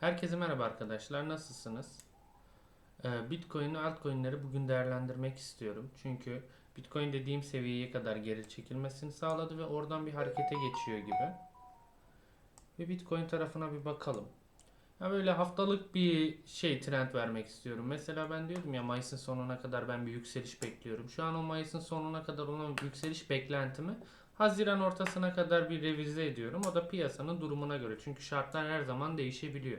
Herkese merhaba arkadaşlar. Nasılsınız? Ee, Bitcoin altcoin'leri bugün değerlendirmek istiyorum. Çünkü Bitcoin dediğim seviyeye kadar geri çekilmesini sağladı ve oradan bir harekete geçiyor gibi. Ve Bitcoin tarafına bir bakalım. Ya böyle haftalık bir şey trend vermek istiyorum. Mesela ben diyordum ya Mayıs'ın sonuna kadar ben bir yükseliş bekliyorum. Şu an o Mayıs'ın sonuna kadar olan yükseliş beklentimi Haziran ortasına kadar bir revize ediyorum. O da piyasanın durumuna göre. Çünkü şartlar her zaman değişebiliyor.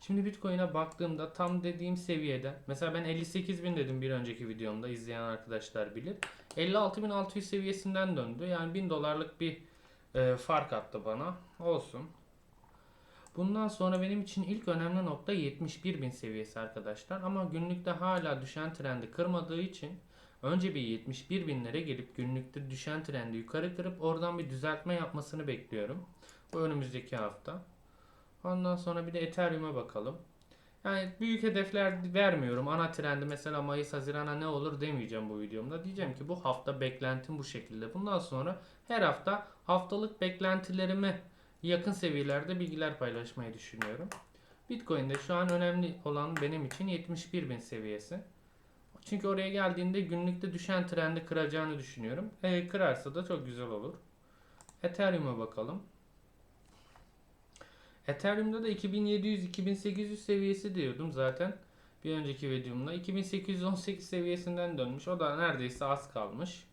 Şimdi Bitcoin'e baktığımda tam dediğim seviyede mesela ben 58 bin dedim bir önceki videomda izleyen arkadaşlar bilir. 56.600 seviyesinden döndü. Yani 1000 dolarlık bir e, fark attı bana. Olsun. Bundan sonra benim için ilk önemli nokta 71 bin seviyesi arkadaşlar. Ama günlükte hala düşen trendi kırmadığı için önce bir 71 binlere gelip günlükte düşen trendi yukarı kırıp oradan bir düzeltme yapmasını bekliyorum. Bu önümüzdeki hafta. Ondan sonra bir de Ethereum'a bakalım. Yani büyük hedefler vermiyorum. Ana trendi mesela Mayıs Haziran'a ne olur demeyeceğim bu videomda. Diyeceğim ki bu hafta beklentim bu şekilde. Bundan sonra her hafta haftalık beklentilerimi yakın seviyelerde bilgiler paylaşmayı düşünüyorum. Bitcoin'de şu an önemli olan benim için 71 bin seviyesi. Çünkü oraya geldiğinde günlükte düşen trendi kıracağını düşünüyorum. E, kırarsa da çok güzel olur. Ethereum'a bakalım. Ethereum'da da 2700-2800 seviyesi diyordum zaten. Bir önceki videomda. 2818 seviyesinden dönmüş. O da neredeyse az kalmış.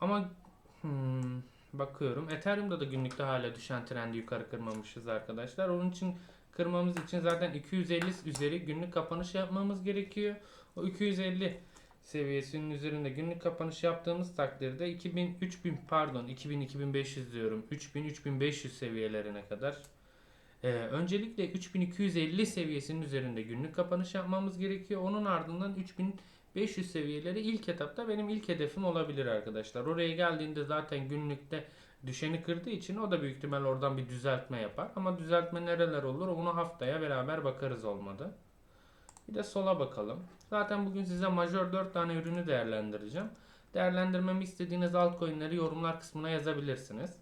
Ama hmm, bakıyorum. Ethereum'da da günlükte hala düşen trendi yukarı kırmamışız arkadaşlar. Onun için kırmamız için zaten 250 üzeri günlük kapanış yapmamız gerekiyor. O 250 seviyesinin üzerinde günlük kapanış yaptığımız takdirde 2000 3000 pardon 2000 2500 diyorum. 3000 3500 seviyelerine kadar ee, öncelikle 3250 seviyesinin üzerinde günlük kapanış yapmamız gerekiyor. Onun ardından 3500 seviyeleri ilk etapta benim ilk hedefim olabilir arkadaşlar. Oraya geldiğinde zaten günlükte düşeni kırdığı için o da büyük ihtimal oradan bir düzeltme yapar. Ama düzeltme nereler olur onu haftaya beraber bakarız olmadı. Bir de sola bakalım. Zaten bugün size majör 4 tane ürünü değerlendireceğim. Değerlendirmemi istediğiniz altcoin'leri yorumlar kısmına yazabilirsiniz.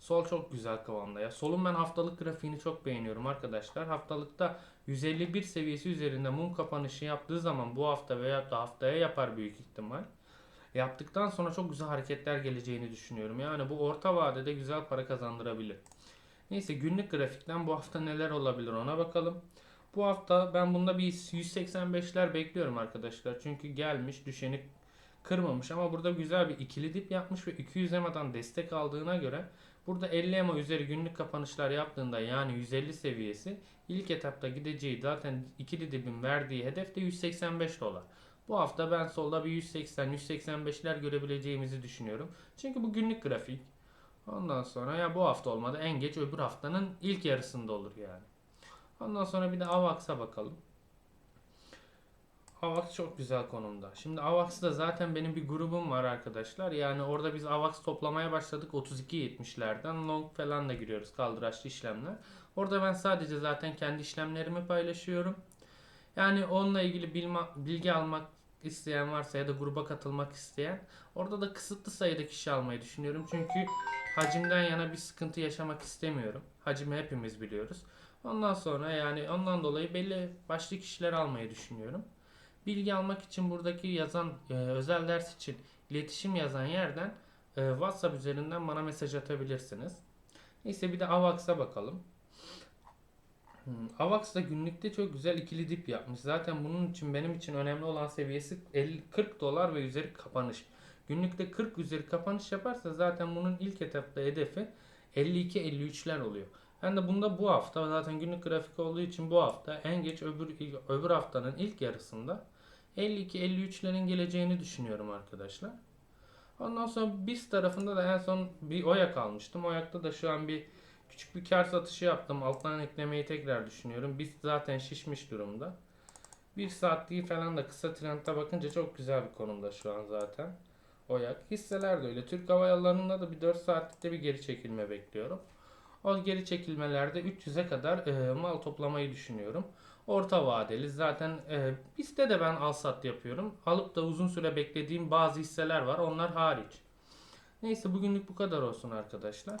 Sol çok güzel kıvamda ya. Solun ben haftalık grafiğini çok beğeniyorum arkadaşlar. Haftalıkta 151 seviyesi üzerinde mum kapanışı yaptığı zaman bu hafta veya da haftaya yapar büyük ihtimal. Yaptıktan sonra çok güzel hareketler geleceğini düşünüyorum. Yani bu orta vadede güzel para kazandırabilir. Neyse günlük grafikten bu hafta neler olabilir ona bakalım. Bu hafta ben bunda bir 185'ler bekliyorum arkadaşlar. Çünkü gelmiş düşeni kırmamış ama burada güzel bir ikili dip yapmış ve 200 EMA'dan destek aldığına göre burada 50 EMA üzeri günlük kapanışlar yaptığında yani 150 seviyesi ilk etapta gideceği zaten ikili dibin verdiği hedef de 185 dolar. Bu hafta ben solda bir 180-185'ler görebileceğimizi düşünüyorum. Çünkü bu günlük grafik. Ondan sonra ya bu hafta olmadı en geç öbür haftanın ilk yarısında olur yani. Ondan sonra bir de AVAX'a bakalım. AVAX çok güzel konumda. Şimdi AVAX'da zaten benim bir grubum var arkadaşlar. Yani orada biz AVAX toplamaya başladık 32.70'lerden. Long falan da giriyoruz kaldıraçlı işlemler. Orada ben sadece zaten kendi işlemlerimi paylaşıyorum. Yani onunla ilgili bilma, bilgi almak isteyen varsa ya da gruba katılmak isteyen orada da kısıtlı sayıda kişi almayı düşünüyorum. Çünkü hacimden yana bir sıkıntı yaşamak istemiyorum. Hacimi hepimiz biliyoruz. Ondan sonra yani ondan dolayı belli başlı kişiler almayı düşünüyorum. Bilgi almak için buradaki yazan e, özel ders için iletişim yazan yerden e, WhatsApp üzerinden bana mesaj atabilirsiniz. Neyse bir de AVAX'a bakalım. Hmm, AVAX da günlükte çok güzel ikili dip yapmış. Zaten bunun için benim için önemli olan seviyesi 50, 40 dolar ve üzeri kapanış. Günlükte 40 üzeri kapanış yaparsa zaten bunun ilk etapta hedefi 52-53'ler oluyor. Ben de bunda bu hafta zaten günlük grafik olduğu için bu hafta en geç öbür öbür haftanın ilk yarısında 52-53'lerin geleceğini düşünüyorum arkadaşlar. Ondan sonra BIS tarafında da en son bir oyak almıştım. Oyakta da şu an bir küçük bir kar satışı yaptım. Alttan eklemeyi tekrar düşünüyorum. BIS zaten şişmiş durumda. Bir saatliği falan da kısa trendte bakınca çok güzel bir konumda şu an zaten. Oyak. Hisseler de öyle. Türk Hava Yolları'nda da bir 4 saatlikte bir geri çekilme bekliyorum. O geri çekilmelerde 300'e kadar e, mal toplamayı düşünüyorum. Orta vadeli zaten e, bizde de ben al sat yapıyorum. Alıp da uzun süre beklediğim bazı hisseler var. Onlar hariç. Neyse bugünlük bu kadar olsun arkadaşlar.